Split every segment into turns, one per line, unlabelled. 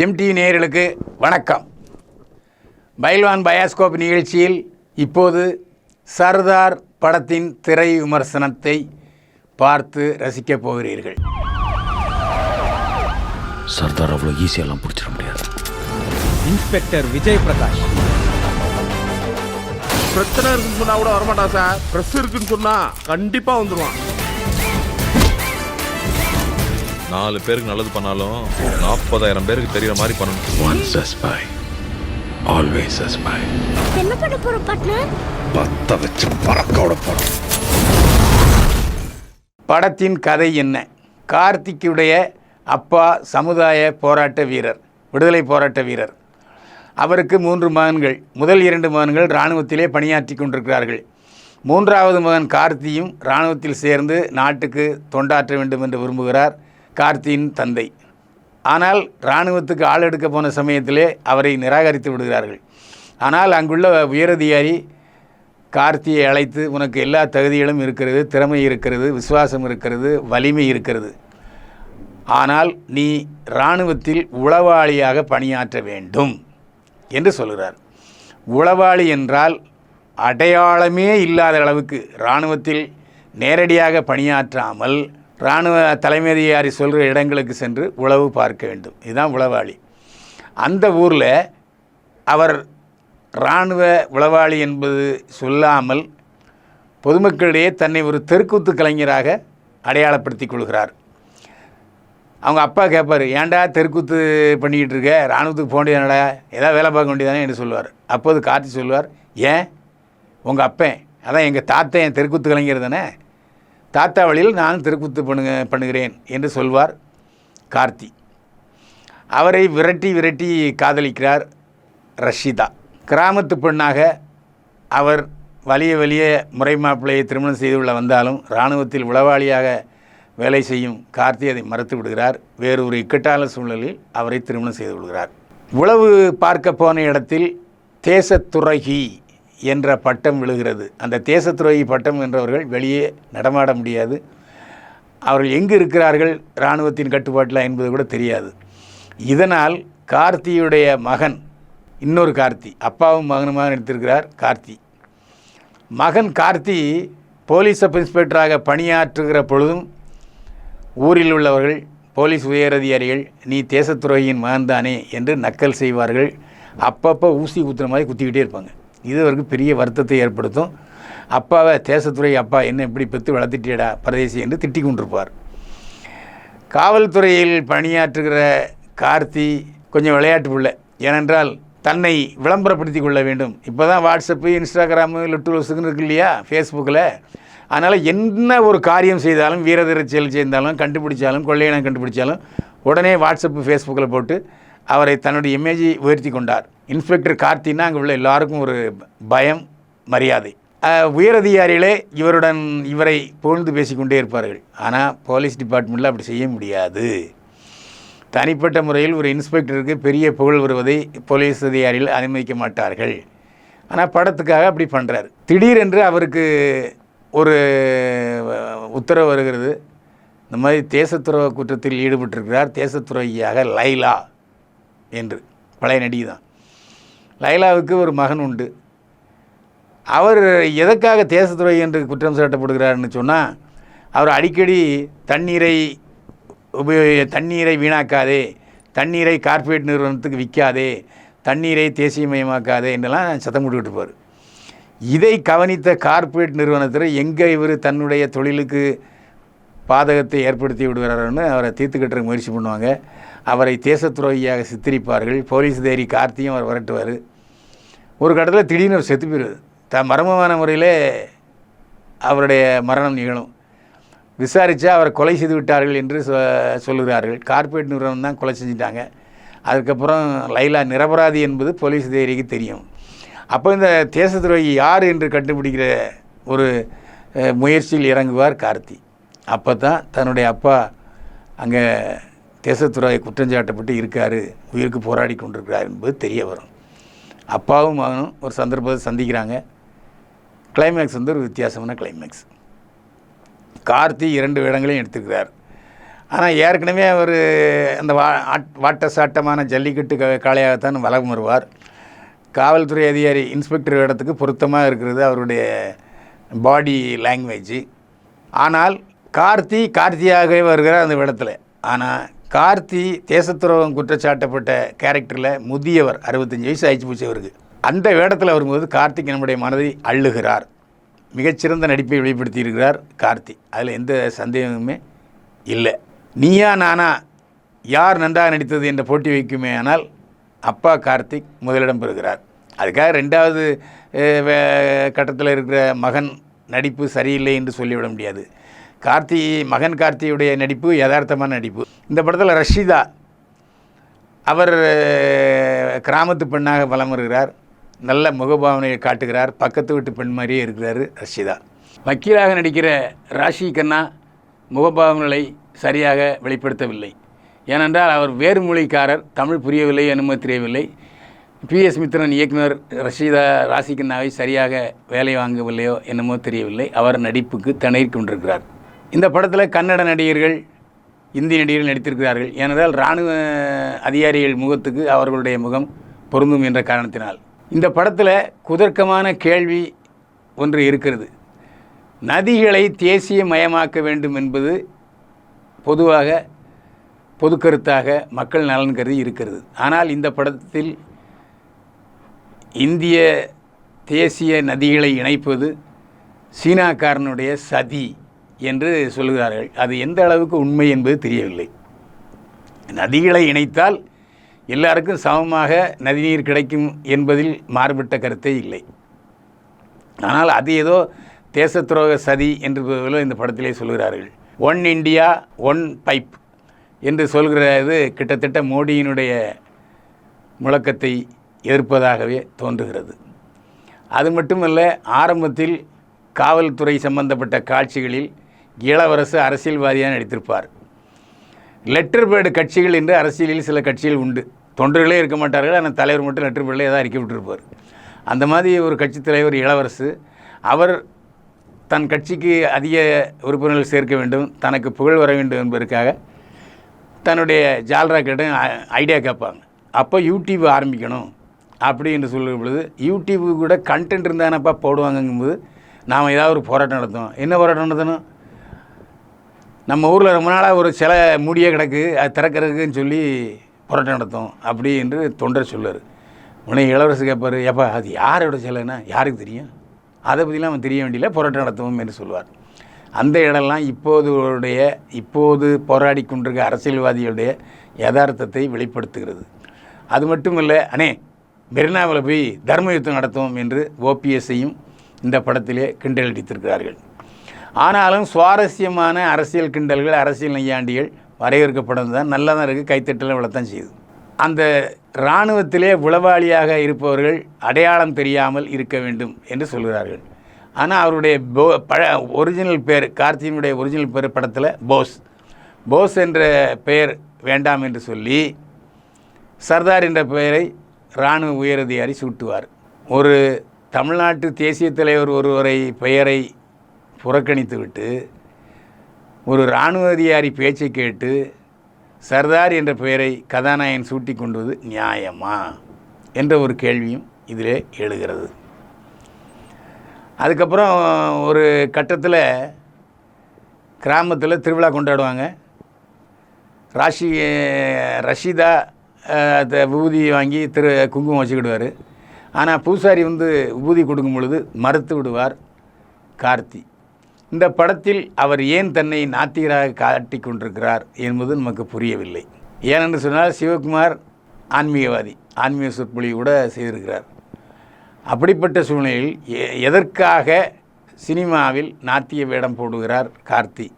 GeM TV நேயர்களுக்கு வணக்கம். பைல்வான் bioscope நிகழ்ச்சியில் இப்போது சர்தார் படத்தின் திரை விமர்சனத்தை பார்த்து ரசிக்கப் போகிறீர்கள்.
சர்தார் அவ்வளோ ஈஸியெல்லாம் பிடிச்சிட முடியாது.
இன்ஸ்பெக்டர் விஜய் பிரகாஷ்
பிரச்சனை இருக்குன்னு சொன்னா கூட வரமாட்டான் சார். பிரஸ் இருக்குன்னு சொன்னா கண்டிப்பா வந்துருவான்.
நாலு பேருக்கு நல்லது பண்ணாலும் நாற்பதாயிரம் பேருக்கு தெரியற மாதிரி பண்ணணும்.
Once a spy always a spy
என்ன பண்ண போறோம் பார்ட்னர்
பத்த வச்சு பறக்க விட போறோம்.
படத்தின் கதை என்ன? கார்த்திக்குடைய அப்பா சமுதாய போராட்ட வீரர் விடுதலை போராட்ட வீரர். அவருக்கு மூன்று மகன்கள் முதல் இரண்டு மகன்கள் இராணுவத்திலே பணியாற்றி கொண்டிருக்கிறார்கள். மூன்றாவது மகன் கார்த்தியும் இராணுவத்தில் சேர்ந்து நாட்டுக்கு தொண்டாற்ற வேண்டும் என்று விரும்புகிறார். கார்த்தியின் தந்தை. ஆனால் இராணுவத்துக்கு ஆள் எடுக்க போன சமயத்திலே அவரை நிராகரித்து விடுகிறார்கள். ஆனால் அங்குள்ள உயரதிகாரி கார்த்தியை அழைத்து உனக்கு எல்லா தகுதிகளும் இருக்கிறது திறமை இருக்கிறது விசுவாசம் இருக்கிறது வலிமை இருக்கிறது. ஆனால் நீ இராணுவத்தில் உளவாளியாக பணியாற்ற வேண்டும் என்று சொல்கிறார். உளவாளி என்றால் அடையாளமே இல்லாத அளவுக்கு இராணுவத்தில் நேரடியாக பணியாற்றாமல் இராணுவ தலைமை அதிகாரி சொல்கிற இடங்களுக்கு சென்று உளவு பார்க்க வேண்டும். இதுதான் உளவாளி. அந்த ஊரில் அவர் இராணுவ உளவாளி என்பது சொல்லாமல் பொதுமக்களிடையே தன்னை ஒரு தெருக்கூத்து கலைஞராக அடையாளப்படுத்திக் கொள்கிறார். அவங்க அப்பா கேட்பார் ஏன்டா தெருக்கூத்து பண்ணிக்கிட்டு இருக்க? இராணுவத்துக்கு போக வேண்டியதானடா? ஏதாவது வேலை பார்க்க வேண்டியதானே? என்று சொல்லுவார். அப்போது கார்த்தி சொல்லுவார் ஏன்? உங்கள் அப்பேன் அதான் எங்கள் தாத்தன் என் தெருக்கூத்து கலைஞர் தானே? தாத்தா வழியில் நானும் திருக்குத்து பண்ணுங்க பண்ணுகிறேன் என்று சொல்வார் கார்த்தி. அவரை விரட்டி விரட்டி காதலிக்கிறார் ரஷிதா. கிராமத்து பெண்ணாக அவர் வலிய வலிய முறை மாப்பிள்ளையை திருமணம் செய்துள்ள வந்தாலும் இராணுவத்தில் உளவாளியாக வேலை செய்யும் கார்த்தி அதை மறுத்து விடுகிறார். வேறு ஒரு இக்கட்டான சூழலில் அவரை திருமணம் செய்து விடுகிறார் உளவு பார்க்க போன இடத்தில் தேசத்துறகி என்ற பட்டம் விழுகிறது. அந்த தேசத்துறகி பட்டம் என்றவர்கள் வெளியே நடமாட முடியாது. அவர்கள் எங்கு இருக்கிறார்கள்? இராணுவத்தின் கட்டுப்பாட்டில் என்பது கூட தெரியாது. இதனால் கார்த்தியுடைய மகன் இன்னொரு கார்த்தி அப்பாவும் மகனுமாக நடித்திருக்கிறார் கார்த்தி. மகன் கார்த்தி போலீஸ் சப் இன்ஸ்பெக்டராக பணியாற்றுகிற பொழுதும் ஊரில் உள்ளவர்கள் போலீஸ் உயரதிகாரிகள் நீ தேசத்துறையின் மகன்தானே என்று நக்கல் செய்வார்கள். அப்பப்போ ஊசி குத்துற மாதிரி குத்திக்கிட்டே இருப்பாங்க. இது அவருக்கு பெரிய வருத்தத்தை ஏற்படுத்தும். அப்பாவை தேசத்துறை அப்பா என்ன இப்படி பெற்று வளர்த்துட்டியடா பரதேசி என்று திட்டி கொண்டிருப்பார். காவல்துறையில் பணியாற்றுகிற கார்த்தி கொஞ்சம் விளையாட்டு பிள்ளை. ஏனென்றால் தன்னை விளம்பரப்படுத்தி கொள்ள வேண்டும். இப்போ தான் வாட்ஸ்அப்பு இன்ஸ்டாகிராமு லிட்டுலஸுக்குன்னு இருக்கு இல்லையா ஃபேஸ்புக்கில் அதனால் என்ன ஒரு காரியம் செய்தாலும் வீரதீர செயல் செய்தாலும் கண்டுபிடிச்சாலும் கொள்ளையினம் கண்டுபிடிச்சாலும் உடனே வாட்ஸ்அப்பு ஃபேஸ்புக்கில் போட்டு அவரை தன்னுடைய இமேஜை உயர்த்தி கொண்டார். இன்ஸ்பெக்டர் கார்த்தின்னா அங்கே உள்ள எல்லாருக்கும் ஒரு பயம் மரியாதை. உயரதிகாரிகளே இவருடன் இவரை புகழ்ந்து பேசிக்கொண்டே இருப்பார்கள். ஆனால் போலீஸ் டிபார்ட்மெண்ட்டில் அப்படி செய்ய முடியாது. தனிப்பட்ட முறையில் ஒரு இன்ஸ்பெக்டருக்கு பெரிய புகழ் வருவதை போலீஸ் அதிகாரிகள் அனுமதிக்க மாட்டார்கள். ஆனால் படத்துக்காக அப்படி பண்ணுறார் திடீரென்று அவருக்கு ஒரு உத்தரவு வருகிறது. இந்த மாதிரி தேசத்துறவு குற்றத்தில் ஈடுபட்டிருக்கிறார் தேசத்துறவியாக லைலா என்று. பழைய நடிகை தான். லைலாவுக்கு ஒரு மகன் உண்டு. அவர் எதற்காக தேசத்துறை என்று குற்றம் சாட்டப்படுகிறார்னு சொன்னால் அவர் அடிக்கடி தண்ணீரை உபயோக தண்ணீரை வீணாக்காதே தண்ணீரை கார்ப்பரேட் நிறுவனத்துக்கு விற்காதே தண்ணீரை தேசியமயமாக்காதே என்றெல்லாம் சத்தம் போட்டுக்கிட்டு இருப்பார். இதை கவனித்த கார்ப்பரேட் நிறுவனத்தில் எங்கே இவர் தன்னுடைய தொழிலுக்கு பாதகத்தை ஏற்படுத்தி விடுகிறார்னு அவரை தீர்த்துக்கட்டுற முயற்சி பண்ணுவாங்க. அவரை தேசத்துரோகியாக சித்தரிப்பார்கள். போலீஸ் தேரி கார்த்தியும் அவர் விரட்டுவார். ஒரு கட்டத்தில் திடீர்னு அவர் செத்து போயிடுது த மர்மமான முறையில் அவருடைய மரணம் நிகழும். விசாரித்தா அவரை கொலை செய்து விட்டார்கள் என்று சொ சொல்லுகிறார்கள். கார்ப்பரேட் நிறுவனம் தான் கொலை செஞ்சிட்டாங்க. அதுக்கப்புறம் லைலா நிரபராதி என்பது போலீஸ் தேரிக்கு தெரியும். அப்போ இந்த தேசத்துறையை யார் என்று கண்டுபிடிக்கிற ஒரு முயற்சியில் இறங்குவார் கார்த்தி. அப்போ தான் தன்னுடைய அப்பா அங்கே தேசத்துறை குற்றஞ்சாட்டப்பட்டு இருக்கார். உயிருக்கு போராடி கொண்டிருக்கிறார் என்பது தெரிய வரும். அப்பாவும் மகனும் ஒரு சந்தர்ப்பத்தை சந்திக்கிறாங்க. கிளைமேக்ஸ் வந்து ஒரு வித்தியாசமான கிளைமேக்ஸ் கார்த்தி இரண்டு வேடங்களையும் எடுத்துக்கிறார் ஆனால் ஏற்கனவே அவர் அந்த வா வாட்ட சாட்டமான ஜல்லிக்கட்டு க- காளையாகத்தான் வலம் வருவார். காவல்துறை அதிகாரி இன்ஸ்பெக்டர் இடத்துக்கு பொருத்தமாக இருக்கிறது அவருடைய பாடி லாங்குவேஜ் ஆனால் கார்த்தி கார்த்தியாகவே வருகிறார் அந்த இடத்துல ஆனால் கார்த்தி தேசத்துறவம் குற்றச்சாட்டப்பட்ட கேரக்டரில் முதியவர் அறுபத்தஞ்சு வயசு ஆயிடுச்சு போச்சு அவருக்கு. அந்த வேடத்தில் வரும்போது கார்த்திக் நம்முடைய மனதை அள்ளுகிறார். மிகச்சிறந்த நடிப்பை வெளிப்படுத்தி இருக்கிறார் கார்த்தி. அதில் எந்த சந்தேகமுமே இல்லை. நீயா நானா யார் நன்றாக நடித்தது என்ற போட்டி வைக்குமே ஆனால் அப்பா கார்த்திக் முதலிடம் பெறுகிறார். அதுக்காக ரெண்டாவது கட்டத்தில் இருக்கிற மகன் நடிப்பு சரியில்லை என்று சொல்லிவிட முடியாது. கார்த்தி மகன் கார்த்தியுடைய நடிப்பு யதார்த்தமான நடிப்பு. இந்த படத்தில் ரஷிதா அவர் கிராமத்து பெண்ணாக வலம் வருகிறார். நல்ல முகபாவனையை காட்டுகிறார். பக்கத்து வீட்டு பெண் மாதிரியே இருக்கிறார் ரஷிதா. வக்கீலாக நடிக்கிற ராஷி கண்ணா முகபாவனைகளை சரியாக வெளிப்படுத்தவில்லை. ஏனென்றால் அவர் வேறு மொழிக்காரர் தமிழ் புரியவில்லை அனுமதி தெரியவில்லை. பிஎஸ் மித்ரன் இயக்குனர் ரஷீதா ராசிகண்ணாவை சரியாக வேலை வாங்கவில்லையோ என்னமோ தெரியவில்லை. அவர் நடிப்புக்கு திணறிக் கொண்டிருக்கிறார். இந்த படத்தில் கன்னட நடிகர்கள் இந்தி நடிகர்கள் நடித்திருக்கிறார்கள். ஏனென்றால் இராணுவ அதிகாரிகள் முகத்துக்கு அவர்களுடைய முகம் பொருந்தும் என்ற காரணத்தினால். இந்த படத்தில் குதர்க்கமான கேள்வி ஒன்று இருக்கிறது. நதிகளை தேசிய மயமாக்க வேண்டும் என்பது பொதுவாக பொதுக்கருத்தாக மக்கள் நலன் கருதி இருக்கிறது. ஆனால் இந்த படத்தில் இந்திய தேசிய நதிகளை இணைப்பது சீனாக்காரனுடைய சதி. என்று சொல்கிறார்கள். அது எந்த அளவுக்கு உண்மை என்பது தெரியவில்லை. நதிகளை இணைத்தால் எல்லாருக்கும் சமமாக நதிநீர் கிடைக்கும் என்பதில் மாறுபட்ட கருத்தே இல்லை. ஆனால் அது ஏதோ தேச துரோக சதி என்று இந்த படத்திலே சொல்கிறார்கள். ஒன் இண்டியா ஒன் பைப் என்று சொல்கிறது கிட்டத்தட்ட மோடியினுடைய முழக்கத்தை எதிர்ப்பதாகவே தோன்றுகிறது. அது மட்டுமல்ல ஆரம்பத்தில் காவல்துறை சம்பந்தப்பட்ட காட்சிகளில் இளவரசு அரசியல்வாதியாக நடித்திருப்பார் லெட்டர் பேர்டு கட்சிகள் என்று அரசியலில் சில கட்சிகள் உண்டு. தொண்டர்களே இருக்க மாட்டார்கள் ஆனால் தலைவர் மட்டும் லெட்டர் பேர்டில் ஏதாவது அறிக்கை விட்டுருப்பார். அந்த மாதிரி ஒரு கட்சி தலைவர் இளவரசு அவர் தன் கட்சிக்கு அதிக உறுப்பினர்கள் சேர்க்க வேண்டும் தனக்கு புகழ் வர வேண்டும் என்பதற்காக தன்னுடைய ஜால்ரா கேட்டு ஐடியா கேட்பாங்க. அப்போ யூடியூப் ஆரம்பிக்கணும் அப்படி என்று சொல்லும் பொழுது யூடியூப்பு கூட கண்டென்ட் இருந்தானப்பா போடுவாங்கங்கும்போது நாம் ஏதாவது ஒரு போராட்டம் நடத்தோம் என்ன போராட்டம் நடத்தணும்? நம்ம ஊரில் ரொம்ப நாளாக ஒரு சிலை மூடியே கிடக்கு அது திறக்கிறதுக்குன்னு சொல்லி போராட்டம் நடத்தோம். அப்படி என்று தொண்டர் சொல்லார் உடனே இளவரசு கேட்பார் ஏப்பா அது யாரோட சிலைன்னா யாருக்கு தெரியும்? அதை பற்றிலாம் அவன் தெரிய வேண்டியல போராட்டம் நடத்துவோம் என்று சொல்வார் அந்த இடம்லாம் இப்போதுடைய இப்போது போராடி கொண்டிருக்க அரசியல்வாதிகளுடைய யதார்த்தத்தை வெளிப்படுத்துகிறது. அது மட்டும் இல்லை அண்ணே மெரினாவில் போய் தர்ம யுத்தம் நடத்துவோம் என்று ஓபிஎஸ்ஸையும் இந்த படத்திலே கிண்டலடித்திருக்கிறார்கள் ஆனாலும் சுவாரஸ்யமான அரசியல் கிண்டல்கள் அரசியல் நையாண்டிகள் வரையறுக்கப்படும் தான் நல்லா தான் இருக்குது கைத்தட்டலாம் இவ்வளோத்தான் செய்யுது. அந்த இராணுவத்திலே உளவாளியாக இருப்பவர்கள் அடையாளம் தெரியாமல் இருக்க வேண்டும் என்று சொல்கிறார்கள். ஆனால் அவருடைய போ பழ ஒரிஜினல் பேர் கார்த்தியினுடைய ஒரிஜினல் பேர் படத்தில் போஸ். போஸ் என்ற பெயர் வேண்டாம் என்று சொல்லி சர்தார் என்ற பெயரை இராணுவ உயரதிகாரி சூட்டுவார். ஒரு தமிழ்நாட்டு தேசிய தலைவர் ஒருவரை பெயரை புறக்கணித்துவிட்டு ஒரு இராணுவ அதிகாரி பேச்சை கேட்டு சர்தார் என்ற பெயரை கதாநாயகன் சூட்டி கொண்டுவது நியாயமா? என்ற ஒரு கேள்வியும் இதில் எழுகிறது. அதுக்கப்புறம் ஒரு கட்டத்தில் கிராமத்தில் திருவிழா கொண்டாடுவாங்க. ராஷி ரஷீதா அஹ், விபூதி வாங்கி திரு குங்குமம் வச்சுக்கிடுவார். ஆனால் பூசாரி வந்து விபூதி கொடுக்கும் பொழுது மறுத்து விடுவார் கார்த்தி. இந்த படத்தில் அவர் ஏன் தன்னை நாத்திகராக காட்டி கொண்டிருக்கிறார் என்பது நமக்கு புரியவில்லை. ஏனென்று சொன்னால் சிவகுமார் ஆன்மீகவாதி ஆன்மீக சொற்பொழிவு கூட செய்திருக்கிறார். அப்படிப்பட்ட சூழ்நிலையில் எ- எதற்காக சினிமாவில் நாத்திய வேடம் போடுகிறார் கார்த்தி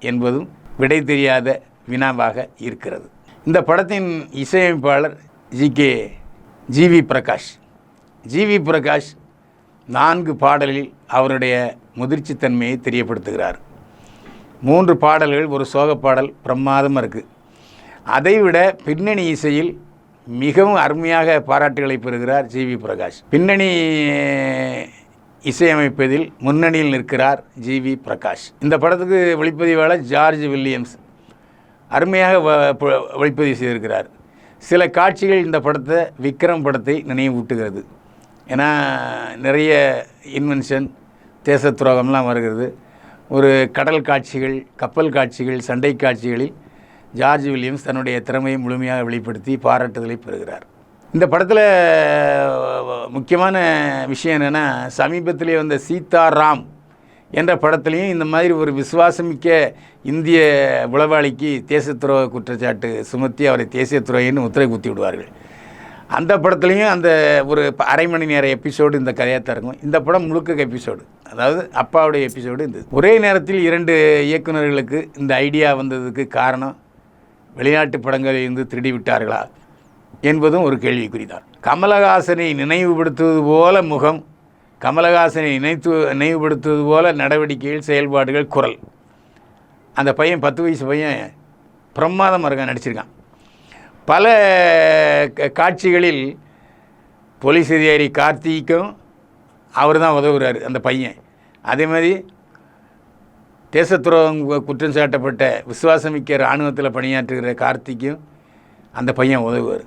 என்பதும் விடை தெரியாத வினாவாக இருக்கிறது. இந்த படத்தின் இசையமைப்பாளர் G K GV Prakash. GV Prakash நான்கு பாடலில் அவருடைய முதிர்ச்சித்தன்மையை தெரியப்படுத்துகிறார். மூன்று பாடல்கள் ஒரு சோக பாடல் பிரமாதமாக இருக்குது அதைவிட பின்னணி இசையில் மிகவும் அருமையாக பாராட்டுகளை பெறுகிறார் ஜிவி பிரகாஷ். பின்னணி இசையமைப்பதில் முன்னணியில் நிற்கிறார் ஜிவி பிரகாஷ். இந்த படத்துக்கு ஒளிப்பதிவாளர் ஜார்ஜ் வில்லியம்ஸ். அருமையாக வ- ஒளிப்பதிவு செய்திருக்கிறார். சில காட்சிகள் இந்த படத்தை விக்ரம் படத்தை நினைவூட்டுகிறது. ஏன்னா நிறைய இன்வென்ஷன் தேச துரோகம்லாம் வருகிறது. ஒரு கடல் காட்சிகள் கப்பல் காட்சிகள் சண்டை காட்சிகளில் ஜார்ஜ் வில்லியம்ஸ் தன்னுடைய திறமையை முழுமையாக வெளிப்படுத்தி பாராட்டுதலை பெறுகிறார். இந்த படத்தில் முக்கியமான விஷயம் என்னென்னா சமீபத்திலே வந்த சீதாராம் என்ற படத்துலையும் இந்த மாதிரி ஒரு விசுவாசமிக்க இந்திய உளவாளிக்கு தேசத்துறை குற்றச்சாட்டு சுமத்தி அவரை தேசிய துறையின்னு உத்தரவு குத்தி விடுவார்கள். அந்த படத்துலையும் அந்த ஒரு ப- அரை மணி நேர எபிசோடு இந்த கதையாக தரங்கும் இந்த படம் முழுக்க எபிசோடு அதாவது அப்பாவுடைய எபிசோடு இந்த ஒரே நேரத்தில் இரண்டு இயக்குனர்களுக்கு இந்த ஐடியா வந்ததுக்கு காரணம் வெளிநாட்டு படங்களில் இருந்து திருடி விட்டார்களா என்பதும் ஒரு கேள்விக்குறிதான். கமலஹாசனை நினைவுபடுத்துவது போல முகம் கமலஹாசனை நினைத்து நினைவுபடுத்துவது போல நடவடிக்கைகள் செயல்பாடுகள் குரல். அந்த பையன் பத்து வயசு பையன் பிரமாதமாக இருக்கான் நடிச்சிருக்கான். பல க- காட்சிகளில் போலீஸ் அதிகாரி கார்த்திக்கும் அவர் தான் உதவுகிறார் அந்த பையன். அதே மாதிரி தேசத்துரோகம் குற்றம் சாட்டப்பட்ட விசுவாசமிக்க இராணுவத்தில் பணியாற்றுகிற கார்த்திக்கும் அந்த பையன் உதவுவார்.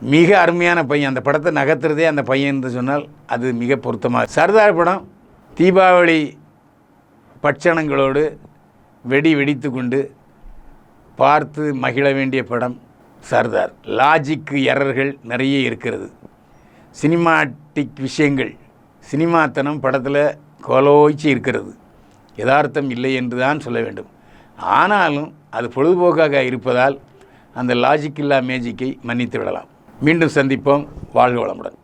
மிக அருமையான பையன். அந்த படத்தை நகர்த்துறதே அந்த பையன் என்று சொன்னால் அது மிக பொருத்தமாக சர்தார் படம் தீபாவளி பட்சணங்களோடு வெடி வெடித்து கொண்டு பார்த்து மகிழ வேண்டிய படம். சர்தார் லாஜிக்கு எரர்கள் நிறைய இருக்கிறது. சினிமாட்டிக் விஷயங்கள் சினிமாத்தனம் படத்தில் கொலோய்ச்சி இருக்கிறது. யதார்த்தம் இல்லை என்று தான் சொல்ல வேண்டும். ஆனாலும் அது பொழுதுபோக்காக இருப்பதால் அந்த லாஜிக் இல்லா மேஜிக்கை மன்னித்து விடலாம். மீண்டும் சந்திப்போம். வாழ்க வளமுடன்.